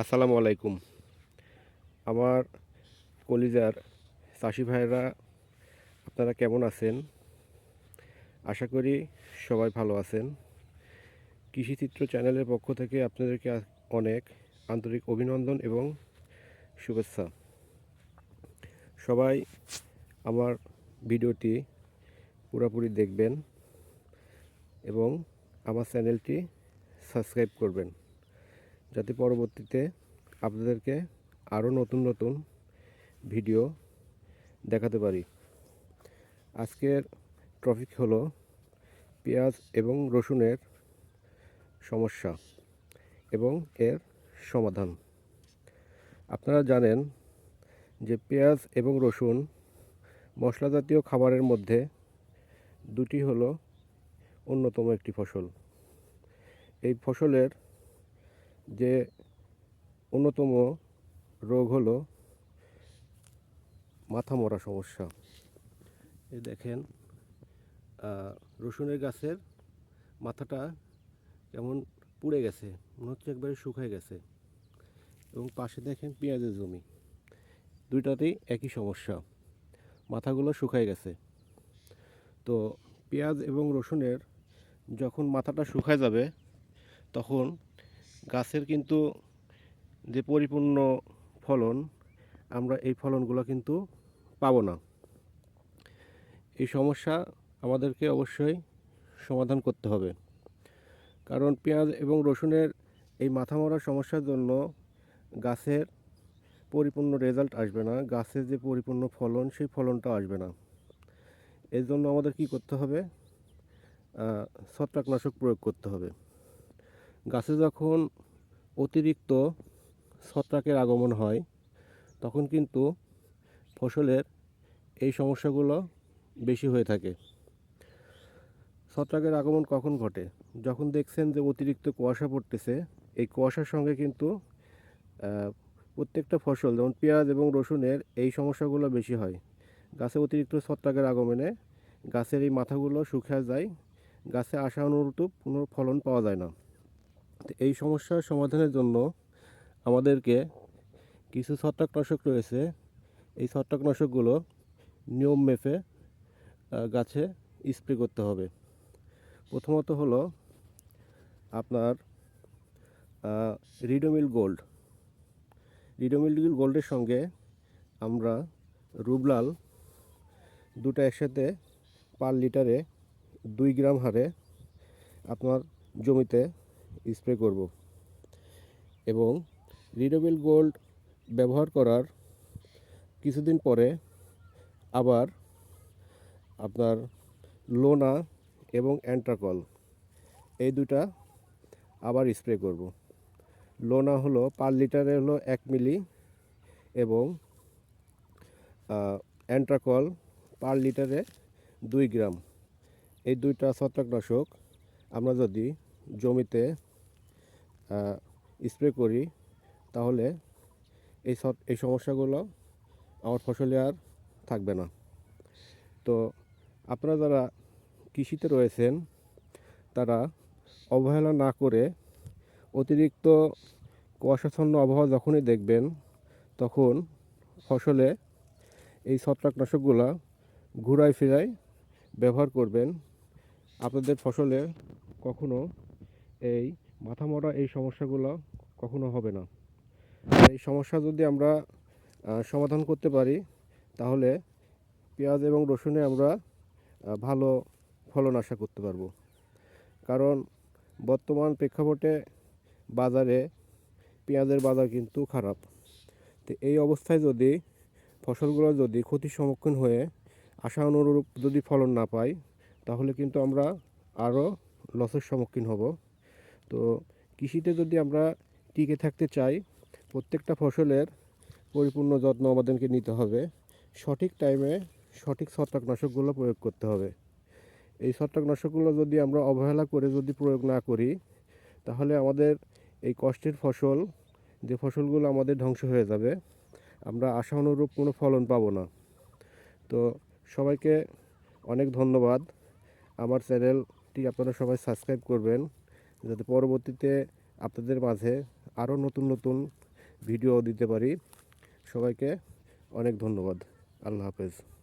আসসালামু আলাইকুম। আমার কলিজার চাষি ভাইরা আপনারা কেমন আছেন? আশা করি সবাই ভালো আছেন। কৃষিচিত্র চ্যানেলের পক্ষ থেকে আপনাদেরকে অনেক আন্তরিক অভিনন্দন এবং শুভেচ্ছা। সবাই আমার ভিডিওটি পুরোপুরি দেখবেন এবং আমার চ্যানেলটি সাবস্ক্রাইব করবেন। যাতে পরবর্তীতে আপনাদেরকে আরও নতুন নতুন ভিডিও দেখাতে পারি। আজকের টপিক হলো পেঁয়াজ এবং রসুনের সমস্যা এবং এর সমাধান। আপনারা জানেন যে পেঁয়াজ এবং রসুন মশলা জাতীয় খাবারের মধ্যে দুটি হলো অন্যতম একটি ফসল। এই ফসলের যে অন্যতম রোগ হলো মাথা মরা সমস্যা। এই দেখেন রসুনের গাছের মাথাটা কেমন পুড়ে গেছে, মনে হচ্ছে একবারে শুকায় গেছে। এবং পাশে দেখেন পেঁয়াজের জমি, দুইটাতেই একই সমস্যা, মাথাগুলো শুকায় গেছে। তো পেঁয়াজ এবং রসুনের যখন মাথাটা শুকায় যাবে, তখন গাছের কিন্তু যে পরিপূর্ণ ফলন, আমরা এই ফলনগুলো কিন্তু পাবো না। এই সমস্যা আমাদেরকে অবশ্যই সমাধান করতে হবে। কারণ পেঁয়াজ এবং রসুনের এই মাথা মরা সমস্যার জন্য গাছের পরিপূর্ণ রেজাল্ট আসবে না, গাছের যে পরিপূর্ণ ফলন সেই ফলনটা আসবে না। এর জন্য আমাদের কি করতে হবে? ছত্রাকনাশক প্রয়োগ করতে হবে। গাছে যখন অতিরিক্ত ছত্রাকের আগমন হয়, তখন কিন্তু ফসলের এই সমস্যাগুলো বেশি হয়ে থাকে। ছত্রাকের আগমন কখন ঘটে? যখন দেখছেন যে অতিরিক্ত কুয়াশা পড়তেছে, এই কুয়াশার সঙ্গে কিন্তু প্রত্যেকটা ফসল, যেমন পেঁয়াজ এবং রসুনের এই সমস্যাগুলো বেশি হয়। গাছে অতিরিক্ত ছত্রাকের আগমনে গাছের এই মাথাগুলো শুকিয়ে যায়, গাছে আশা অনুরূপ কোনো ফলন পাওয়া যায় না। এই সমস্যার সমাধানের জন্য আমাদেরকে কিছু ছত্রাকনাশক রয়েছে। এই ছত্রাকনাশকগুলো নিয়ম মেপে গাছে স্প্রে করতে হবে। প্রথমত হলো আপনার রিডোমিল গোল্ড। রিডোমিল গোল্ডের সঙ্গে আমরা রুবলাল দুটো একসাথে পার লিটারে দুই গ্রাম হারে আপনার জমিতে স্প্রে করব। এবং রিডোবিল গোল্ড ব্যবহার করার কিছুদিন পরে আবার আপনার লোনা এবং অ্যান্ট্রাকল এই দুটা আবার স্প্রে করব। লোনা হলো পার লিটারে হলো এক মিলি এবং অ্যান্ট্রাকল পার লিটারে দুই গ্রাম। এই দুইটা ছত্রাকনাশক আমরা যদি জমিতে স্প্রে করি, তাহলে এই সব, এই সমস্যাগুলো আমার ফসলে আর থাকবে না। তো আপনারা যারা কৃষিতে রয়েছেন, তারা অবহেলা না করে অতিরিক্ত কুয়াশাচ্ছন্ন আবহাওয়া যখনই দেখবেন, তখন ফসলে এই ছত্রাকনাশকগুলো ঘুরায় ফিরায় ব্যবহার করবেন। আপনাদের ফসলে কখনো এই মাথা মরা এই সমস্যাগুলো কখনো হবে না। এই সমস্যা যদি আমরা সমাধান করতে পারি, তাহলে পেঁয়াজ এবং রসুনে আমরা ভালো ফলন আশা করতে পারব। কারণ বর্তমান প্রেক্ষাপটে বাজারে পেঁয়াজের বাজার কিন্তু খারাপ। তো এই অবস্থায় যদি ফসলগুলো যদি ক্ষতির সম্মুখীন হয়ে আশা অনুরূপ যদি ফলন না পাই, তাহলে কিন্তু আমরা আরও লসের সম্মুখীন হব। তো কৃষিতে যদি আমরা টিকে থাকতে চাই, প্রত্যেকটা ফসলের পরিপূর্ণ যত্ন আমাদেরকে নিতে হবে। সঠিক টাইমে সঠিক ছত্রাকনাশকগুলো প্রয়োগ করতে হবে। এই ছত্রাকনাশকগুলো যদি আমরা অবহেলা করে যদি প্রয়োগ না করি, তাহলে আমাদের এই কষ্টের ফসল, যে ফসলগুলো আমাদের ধ্বংস হয়ে যাবে, আমরা আশা অনুরূপ কোনো ফলন পাবো না। তো সবাইকে অনেক ধন্যবাদ। আমার চ্যানেলটি আপনারা সবাই সাবস্ক্রাইব করবেন। যাতে পরবর্তীতে আপনাদের মাঝে আরও নতুন নতুন ভিডিও দিতে পারি। সবাইকে অনেক ধন্যবাদ। আল্লাহ হাফেজ।